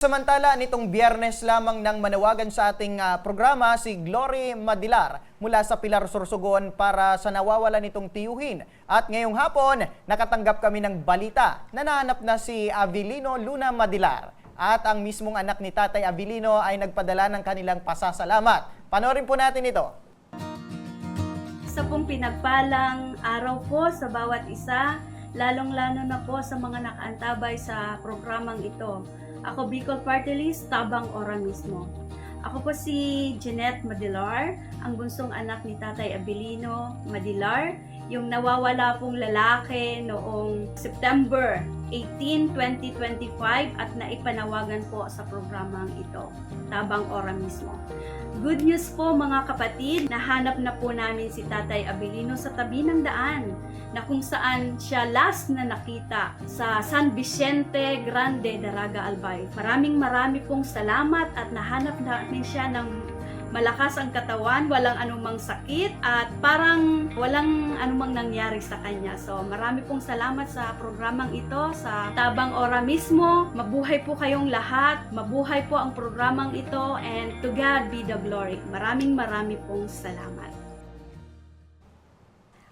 Samantala, nitong biyernes lamang nang manawagan sa ating ah, programa si Glory Madilar mula sa Pilar Sorsogon para sa nawawala nitong tiyuhin. At ngayong hapon, nakatanggap kami ng balita na nahanap na si Avilino Luna Madilar. At ang mismong anak ni Tatay Avilino ay nagpadala ng kanilang pasasalamat. Panorin po natin ito. Isa pong pinagpalang araw po sa bawat isa, lalong-lalo na po sa mga nakaantabay sa programang ito. Ako Bicol Party List, Tabang Ora mismo. Ako po si Jeanette Madilar, ang bunsong anak ni Tatay Abilino Madilar, yung nawawala pong lalaki noong September 18, 2025 at naipanawagan po sa programang ito, Tabang Ora mismo. Good news po mga kapatid, nahanap na po namin si Tatay Abilino sa tabi ng daan na kung saan siya last na nakita sa San Vicente Grande, Daraga, Albay. Maraming marami pong salamat at nahanap namin siya ng malakas ang katawan, walang anumang sakit at parang walang anumang nangyari sa kanya. So marami pong salamat sa programang ito, sa Tabang Ora mismo. Mabuhay po kayong lahat, mabuhay po ang programang ito and to God be the glory. Maraming marami pong salamat.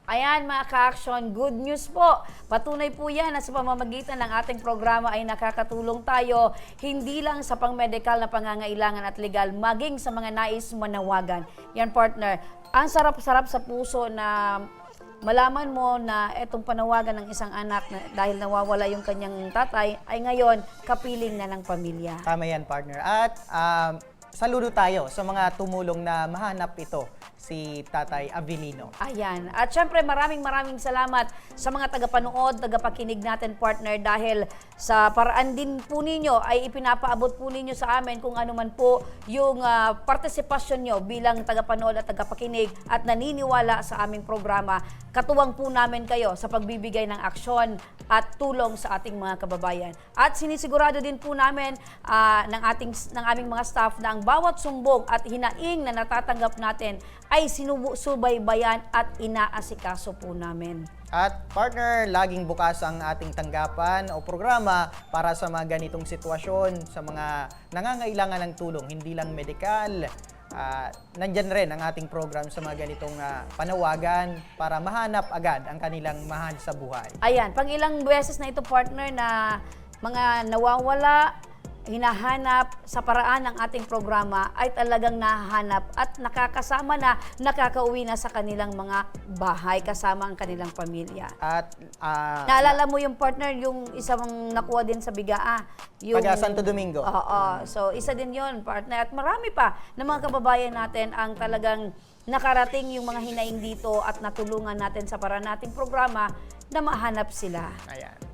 Ayan mga ka-action, good news po. Patunay po yan na sa pamamagitan ng ating programa ay nakakatulong tayo hindi lang sa pang-medical na pangangailangan at legal, maging sa mga nais manawagan. Yan partner, ang sarap-sarap sa puso na malaman mo na etong panawagan ng isang anak na dahil nawawala yung kanyang tatay ay ngayon kapiling na ng pamilya. Tama yan, partner. At um, saludo tayo sa mga tumulong na mahanap ito, si Tatay Avilino. Ayan. At syempre maraming maraming salamat sa mga tagapanood, tagapakinig natin partner dahil sa paraan din po ninyo ay ipinapaabot po ninyo sa amin kung ano man po yung ah, partisipasyon nyo bilang tagapanood at tagapakinig at naniniwala sa aming programa. Katuwang po namin kayo sa pagbibigay ng aksyon at tulong sa ating mga kababayan. At sinisigurado din po namin ah, ng ating ng aming mga staff na ang bawat sumbong at hinaing na natatanggap natin ay sinusubaybayan at inaasikaso po namin. At partner, laging bukas ang ating tanggapan o programa para sa mga ganitong sitwasyon, sa mga nangangailangan ng tulong, hindi lang medikal. Ah, nandyan rin ang ating program sa mga ganitong ah, panawagan para mahanap agad ang kanilang mahal sa buhay. Ayan, pang ilang beses na ito partner na mga nawawala, hinahanap sa paraan ng ating programa ay talagang nahahanap at nakakasama na, nakakauwi na sa kanilang mga bahay kasama ang kanilang pamilya. At ah, Naalala mo yung partner, yung isang nakuha din sa Bigaa. Yung, Taga Santo Domingo. Oo. So, isa din yon partner. At marami pa na mga kababayan natin ang talagang nakarating yung mga hinaing dito at natulungan natin sa para nating programa na mahanap sila. ayan.